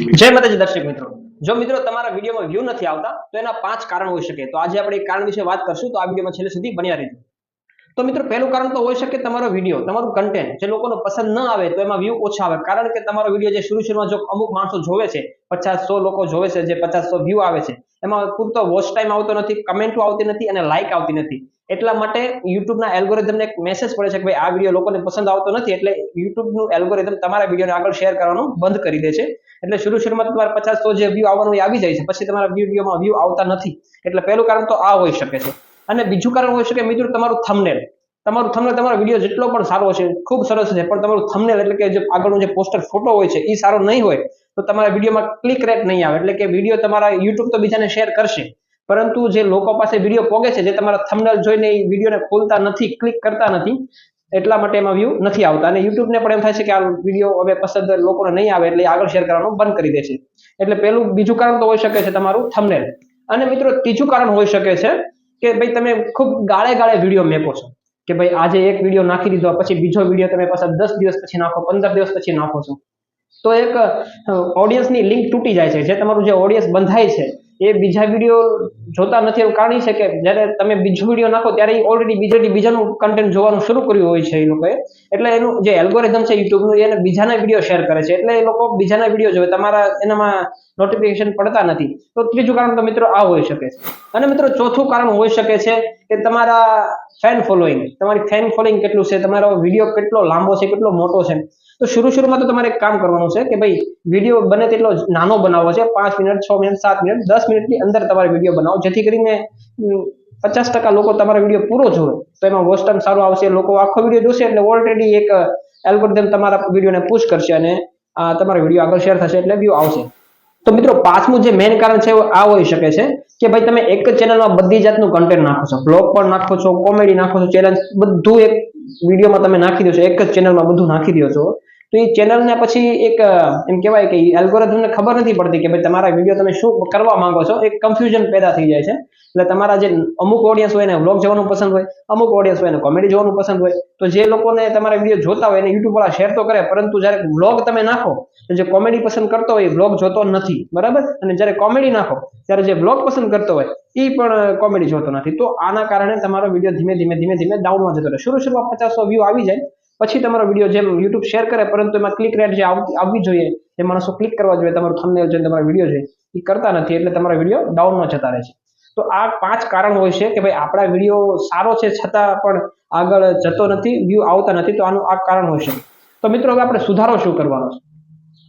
જય માતાજી દર્શક મિત્રો. જો મિત્રો તમારા વિડીયોમાં વ્યૂ નથી આવતા, તો એના પાંચ કારણ હોઈ શકે. તો આજે આપણે એક કારણ વિશે વાત કરશું. તો આ વિડીયોમાં છેલ્લે સુધી બન્યા રહેજો. તો મિત્રો, પહેલું કારણ તો હોઈ શકે તમારો વીડિયો તમારું કન્ટેન્ટ જે લોકોને પસંદ ન આવે તો એમાં વ્યૂ ઓછા આવે. કારણ કે તમારો વીડિયો જે શરૂ શરૂમાં જો અમુક માણસો જોવે છે, પચાસ સો લોકો જોવે છે, જે પચાસ સો વ્યૂ આવે છે, એમાં પૂરતો વોચ ટાઈમ આવતો નથી કમેન્ટો આવતી નથી અને લાઇક આવતી નથી. એટલા માટે યુટ્યુબના એલ્ગોરિધમને એક મેસેજ પડે છે કે ભાઈ, આ વીડિયો લોકોને પસંદ આવતો નથી, એટલે યુટ્યુબનું એલ્ગોરિધમ તમારા વિડીયોને આગળ શેર કરવાનું બંધ કરી દે છે. એટલે શરૂ શરૂમાં તમારે પચાસ સો જે વ્યૂ આવવાનું એ આવી જાય છે, પછી તમારા વિડીયોમાં વ્યૂ આવતા નથી. એટલે પહેલું કારણ તો આ હોઈ શકે છે. અને બીજું કારણ હોઈ શકે, મિત્રો, તમારું થંબનેલ તમારું થંબનેલ તમારો વીડિયો જેટલો પણ સારો છે ખૂબ સરસ છે પણ તમારું થંબનેલ એટલે કે જે આગળનું જે પોસ્ટર ફોટો હોય છે એ સારો નહીં હોય, તો તમારા વિડીયોમાં ક્લિક રેટ નહીં આવે. એટલે કે વીડિયો તમારા યુટ્યુબ તો બીજાને શેર કરશે, પરંતુ જે લોકો પાસે વીડિયો પોગે છે, જે તમારા થંબનેલ જોઈને એ વિડીયોને ખોલતા નથી ક્લિક કરતા નથી, એટલા માટે એમાં વ્યૂ નથી આવતા. અને યુટ્યુબને પણ એમ થાય છે કે આ વીડિયો હવે પસંદ લોકોને નહીં આવે, એટલે આગળ શેર કરવાનું બંધ કરી દે છે. એટલે પેલું બીજું કારણ તો હોઈ શકે છે તમારું થંબનેલ અને મિત્રો ત્રીજું કારણ હોઈ શકે છે કે ભાઈ તમે ખૂબ ગાળે ગાળે વીડિયો મેકો છો. કે ભાઈ આજે એક વીડિયો નાખી દીધો, પછી બીજો વીડિયો તમે પાછા દસ દિવસ પછી નાખો, પંદર દિવસ પછી નાખો છો. તો એક ઓડિયન્સની લિંક તૂટી જાય છે. જે તમારું જે ઓડિયન્સ બંધાય છે, એ બીજા વીડિયો જોતા નથી એવું કારણ છે કે જ્યારે તમે બીજો વીડિયો નાખો, ત્યારે એ ઓલરેડી બીજેથી બીજાનું કન્ટેન્ટ જોવાનું શરૂ કર્યું હોય છે એ લોકોએ. એટલે એનું જે એલ્ગોરિધમ છે યુટ્યુબનું એને બીજાના વીડિયો શેર કરે છે. એટલે એ લોકો બીજાના વીડિયો જોવે. તમારા એનામાં નોટિફિકેશન પડતા નથી. તો ત્રીજું કારણ તો મિત્રો આ હોઈ શકે છે. અને મિત્રો ચોથું કારણ હોઈ શકે છે કે તમારા ફેન ફોલોઈંગ તમારી ફેન ફોલોઈંગ કેટલું છે? તમારો વીડિયો કેટલો લાંબો છે, કેટલો મોટો છે? તો શરૂ શરૂમાં તો તમારે કામ કરવાનું છે કે ભાઈ વીડિયો બને તેટલો નાનો બનાવવો છે. પાંચ મિનિટ, છ મિનિટ, સાત મિનિટ, દસ મિનિટની અંદર તમારે વીડિયો બનાવો. જેથી કરીને પચાસ ટકા લોકો તમારો વીડિયો પૂરો જોવે. તો એમાં વોચ ટાઈમ સારો આવશે, લોકો આખો વીડિયો જોશે એટલે ઓલરેડી એક એલ્ગોરિધમ તમારા વિડીયોને પુશ કરશે અને તમારો વીડિયો આગળ શેર થશે એટલે વ્યૂ આવશે. તો મિત્રો પાંચમું જે મેઇન કારણ છે, આ હોઈ શકે છે કે ભાઈ તમે એક જ ચેનલમાં બધી જાતનું કન્ટેન્ટ નાખો છો. બ્લોગ પણ નાખો છો કોમેડી નાખો છો ચેલેન્જ બધું એક વિડીયોમાં તમે નાખી દો છો, એક જ ચેનલમાં બધું નાખી દો છો. તો એ ચેનલને પછી એક એમ કહેવાય કે એલ્ગોરિધમને ખબર નથી પડતી કે ભાઈ તમારા વીડિયો તમે શું કરવા માંગો છો, એક કન્ફ્યુઝન પેદા થઈ જાય છે. એટલે તમારા જે અમુક ઓડિયન્સ હોય એને વ્લોગ જોવાનું પસંદ હોય, અમુક ઓડિયન્સ હોય એને કોમેડી જોવાનું પસંદ હોય, તો જે લોકોને તમારા વીડિયો જોતા હોય એને યુટ્યુબ વાળા શેર તો કરે, પરંતુ જ્યારે વ્લોગ તમે નાખો જે કોમેડી પસંદ કરતો હોય એ વ્લોગ જોતો નથી, બરાબર? અને જ્યારે કોમેડી નાખો, ત્યારે જે વ્લોગ પસંદ કરતો હોય એ પણ કોમેડી જોતો નથી. તો આના કારણે તમારો વીડિયો ધીમે ધીમે ધીમે ધીમે ડાઉનમાં જતો રહે. શરૂ શરૂમાં પચાસો વ્યૂ આવી જાય પછી તમારો વીડિયો જેમ યુટ્યુબ શેર કરે, પરંતુ એમાં ક્લિક રેટ જે આવવી જોઈએ જે માણસો ક્લિક કરવા જોઈએ, તમારું થંબનેલ છે તમારો વીડિયો છે એ કરતા નથી, એટલે તમારા વીડિયો ડાઉનમાં જતા રહે છે. તો આ પાંચ કારણ હોય છે કે ભાઈ આપણા વીડિયો સારો છે, છતાં પણ આગળ જતો નથી વ્યૂ આવતા નથી, તો આનું આ કારણ હોય છે. તો મિત્રો, હવે આપણે સુધારો શું કરવાનો છે?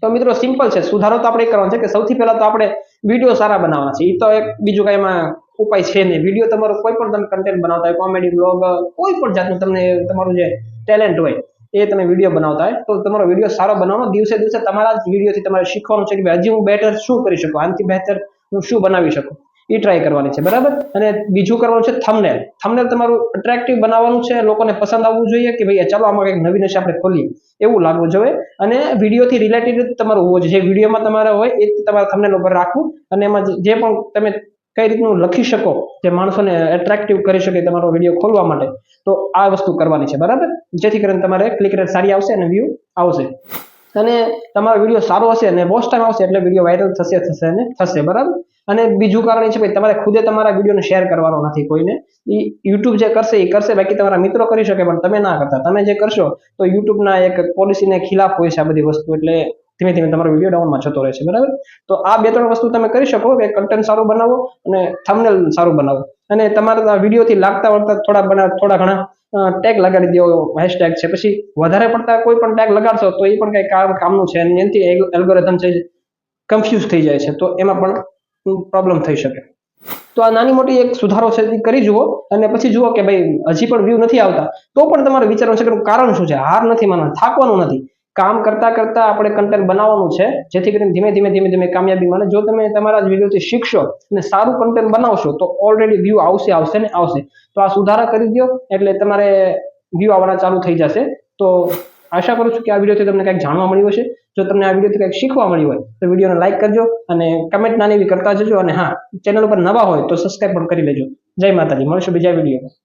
તો મિત્રો સિમ્પલ છે. સુધારો તો આપણે કરવાનો છે કે સૌથી પહેલા તો આપણે વીડિયો સારા બનાવવાના છે. એ તો એક બીજું કાંઈ એમાં ઉપાય છે નહીં. વીડિયો તમારો કોઈ પણ તમે કન્ટેન્ટ બનાવતા હોય કોમેડી બ્લોગ કોઈ પણ જાતનું તમને તમારું જે ટેલેન્ટ હોય, એ તમે વીડિયો બનાવતા હોય, તો તમારો વીડિયો સારો બનાવવાનો દિવસે દિવસે તમારા જ વિડીયોથી તમારે શીખવાનું છે કે હજી હું બેટર શું કરી શકું, આનાથી બહેતર હું શું બનાવી શકું, એ ટ્રાય કરવાની છે, બરાબર? અને બીજું કરવાનું છે થમનેલ થમનેલ તમારું અટ્રેક્ટિવ બનાવવાનું છે, લોકોને પસંદ આવવું જોઈએ કે ભાઈ ચાલો આમાં કંઈક નવી નશે આપણે ખોલીએ, એવું લાગવું જોઈએ. અને વિડીયોથી રિલેટેડ તમારું હોવું જોઈએ. જે વિડીયોમાં તમારે હોય, એ તમારા થમનેલ ઉપર રાખવું અને એમાં જે પણ તમે કઈ રીતનું લખી શકો જે માણસોને એટ્રેક્ટિવ કરી શકે તમારો વીડિયો ખોલવા માટે, તો આ વસ્તુ કરવાની છે, બરાબર? જેથી કરીને તમારે ક્લિક રેટ સારી આવશે અને વ્યૂ આવશે. અને તમારો વીડિયો સારો હશે અને મોસ્ટ ટાઈમ આવશે એટલે વીડિયો વાયરલ થશે થશે અને થશે, બરાબર? અને બીજું કારણ એ છે કે તમારે ખુદે તમારા વિડીયોને શેર કરવાનો નથી કોઈને. એ યુટ્યુબ જે કરશે એ કરશે, બાકી તમારા મિત્રો કરી શકે, પણ તમે ના કરતા. તમે જે કરશો, તો યુટ્યુબના એક પોલિસીને ખિલાફ હોય છે આ બધી વસ્તુ, એટલે ધીમે ધીમે તમારો વીડિયો ડાઉનમાં જતો રહે છે, બરાબર? તો આ બે ત્રણ વસ્તુ તમે કરી શકો, કે કન્ટેન્ટ સારું બનાવો અને થંબનેલ સારું બનાવો. અને તમારા વિડીયોથી લાગતા વળતા થોડા બના, થોડા ઘણા ટેગ લગાડી દો હેશટેગ છે. પછી વધારે પડતા કોઈ પણ ટેગ લગાડશો તો એ પણ કંઈ કામ, કામનું છે અને એનાથી એલ્ગોરિધમ છે કન્ફ્યુઝ થઈ જાય છે. તો એમાં પણ પ્રોબ્લેમ થઈ શકે. તો આ નાની મોટી એક સુધારો છે, એ કરી જુઓ. અને પછી જુઓ કે ભાઈ હજી પણ વ્યૂ નથી આવતા. તો પણ તમારે વિચારવાનું છે કે કારણ શું છે? હાર નથી માનવા થાકવાનું નથી. કામ કરતા કરતા આપણે કન્ટેન્ટ બનાવવાનું છે, જેથી કરીને ધીમે ધીમે ધીમે ધીમે કામયાબી મળે. જો તમે તમારા જ વિડીયોથી શીખશો અને સારું કન્ટેન્ટ બનાવશો, તો ઓલરેડી વ્યૂ આવશે આવશે ને આવશે. તો આ સુધારા કરી દો એટલે તમારે વ્યૂ આવવાના ચાલુ થઈ જશે. તો આશા કરું છું કે આ વિડીયોથી તમને કંઈક જાણવા મળ્યું હશે. જો તમને આ વિડીયોથી કંઈક શીખવા મળ્યું હોય, તો વિડીયોને લાઇક કરજો અને કમેન્ટ નાની કરતા જજો. અને હા ચેનલ ઉપર નવા હોય તો સબસ્ક્રાઈબ પણ કરી લેજો. જય માતાજી. મળશું બીજા વિડીયોમાં.